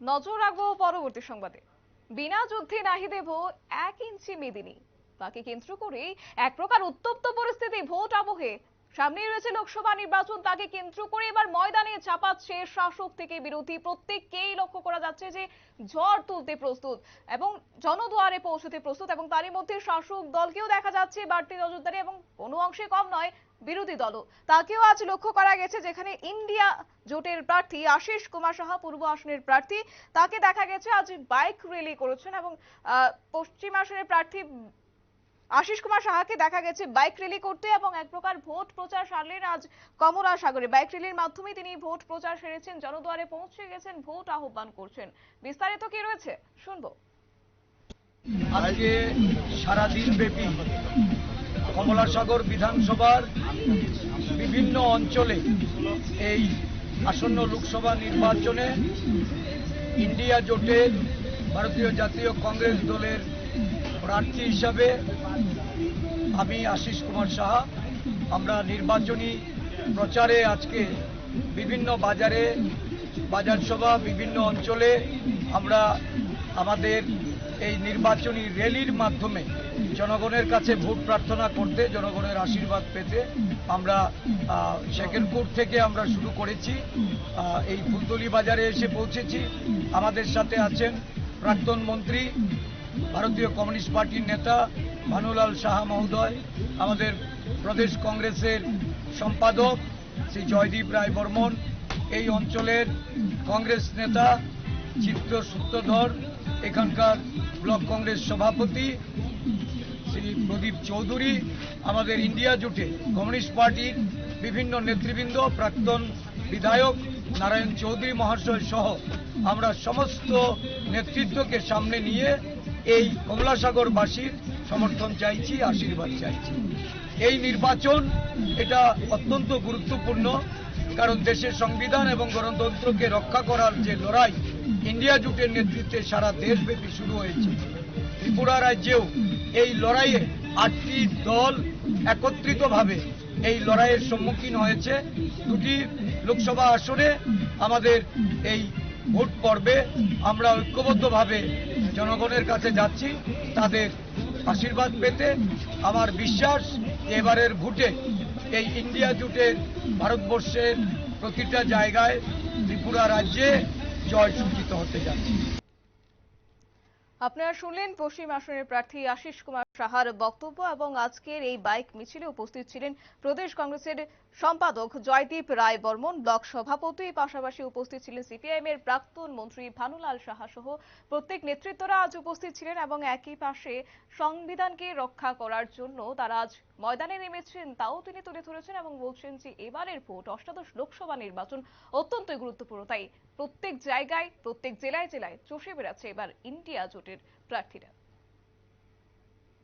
নজর রাখব পরবর্তী সংবাদে। বিনা যুদ্ধে নাহি দেব এক ইঞ্চি মেদিনী। তাকে কেন্দ্র করে এক প্রকার উত্তপ্ত পরিস্থিতি ভোট আবহে। সামনেই রয়েছে লোকসভা নির্বাচন, তাকে কেন্দ্র করে এবার ময়দানে চাপাচ্ছে শাসক থেকে বিরোধী। প্রত্যেককেই লক্ষ্য করা যাচ্ছে যে ঝড় তুলতে প্রস্তুত এবং জনদুয়ারে পৌঁছতে প্রস্তুত এবং তারই মধ্যে শাসক দলকেও দেখা যাচ্ছে বাড়তি নজরদারি এবং কোনো অংশে কম নয় বিরোধী দলও। তাকেও আজ লক্ষ্য করা গেছে যেখানে ইন্ডিয়া জোটের প্রার্থী আশিস কুমার সাহা, পূর্ব আসনের প্রার্থী। তাকে দেখা গেছে আজ বাইক র্যালি করেছেন এবং পশ্চিম আসনের প্রার্থী আশিস কুমার সাহাকে দেখা গেছে বাইক র্যালি করতে এবং এক প্রকার ভোট প্রচার সারলেন আজ কমলা সাগরে বাইক র্যালির মাধ্যমে তিনি ভোট প্রচার সেরেছেন, জনদুয়ারে পৌঁছে গেছেন, ভোট আহ্বান করছেন। বিস্তারিত কি রয়েছে? শুনব। আজকে সারাদিন ব্যাপী কমলাসাগর বিধানসভার বিভিন্ন অঞ্চলে এই আসন্ন লোকসভা নির্বাচনে ইন্ডিয়া জোটের ভারতীয় জাতীয় কংগ্রেস দলের প্রার্থী হিসাবে আমি আশিস কুমার সাহা। আমরা নির্বাচনী প্রচারে আজকে বিভিন্ন বাজারে বাজার সভা বিভিন্ন অঞ্চলে আমরা আমাদের এই নির্বাচনী র্যালির মাধ্যমে জনগণের কাছে ভোট প্রার্থনা করতে, জনগণের আশীর্বাদ পেতে আমরা শেখেরপুর থেকে আমরা শুরু করেছি। এই ফুলতলি বাজারে এসে পৌঁছেছি। আমাদের সাথে আছেন প্রাক্তন মন্ত্রী, ভারতীয় কমিউনিস্ট পার্টির নেতা ভানুলাল সাহা মহোদয়, আমাদের প্রদেশ কংগ্রেসের সম্পাদক শ্রী জয়দীপ রায় বর্মন, এই অঞ্চলের কংগ্রেস নেতা চিত্র সূত্রধর, এখানকার ব্লক কংগ্রেস সভাপতি শ্রী প্রদীপ চৌধুরী, আমাদের ইন্ডিয়া জোটে কমিউনিস্ট পার্টির বিভিন্ন নেতৃবৃন্দ, প্রাক্তন বিধায়ক নারায়ণ চৌধুরী মহাশয় সহ আমরা সমস্ত নেতৃত্বকে সামনে নিয়ে এই কমলাসাগরবাসীর সমর্থন চাইছি, আশীর্বাদ চাইছি। এই নির্বাচন, এটা অত্যন্ত গুরুত্বপূর্ণ, কারণ দেশের সংবিধান এবং গণতন্ত্রকে রক্ষা করার যে লড়াই ইন্ডিয়া জোটের নেতৃত্বে সারা দেশব্যাপী শুরু হয়েছে। ত্রিপুরা রাজ্যেও এই লড়াইয়ে আটটি দল একত্রিতভাবে এই লড়াইয়ের সম্মুখীন হয়েছে। দুটি লোকসভা আসনে আমাদের এই ভোট পর্বে আমরা ঐক্যবদ্ধভাবে জনগণের কাছে যাচ্ছি, তাদের আশীর্বাদ পেতে। আমার বিশ্বাস, এবারের ভোটে এই ইন্ডিয়া জুটের ভারতবর্ষের প্রতিটা জায়গায় ত্রিপুরা রাজ্যে জয় সূচিত হতে যাচ্ছে। আপনারা শুনলেন পশ্চিম আসনের প্রার্থী আশিস কুমার সাহার বক্তব্য এবং আজকের এই বাইক মিছিলে উপস্থিত ছিলেন প্রদেশ কংগ্রেসের সম্পাদক জয়দীপ রায় বর্মন, ব্লক সভাপতি, পাশাপাশি উপস্থিত ছিলেন সিপিআইএম এর প্রাক্তন মন্ত্রী ভানুলাল সাহা সহ প্রত্যেক নেতৃত্বরা আজ উপস্থিত ছিলেন এবং একই পাশে সংবিধানকে রক্ষা করার জন্য তারা আজ ময়দানে নেমেছেন। তাও তিনি তুলে ধরেছেন এবং বলছেন যে এবারের ভোট অষ্টাদশ লোকসভা নির্বাচন অত্যন্ত গুরুত্বপূর্ণ। তাই প্রত্যেক জায়গায়, প্রত্যেক জেলায় জেলায় চষে বেড়াচ্ছে এবার ইন্ডিয়া জোটের প্রার্থীরা।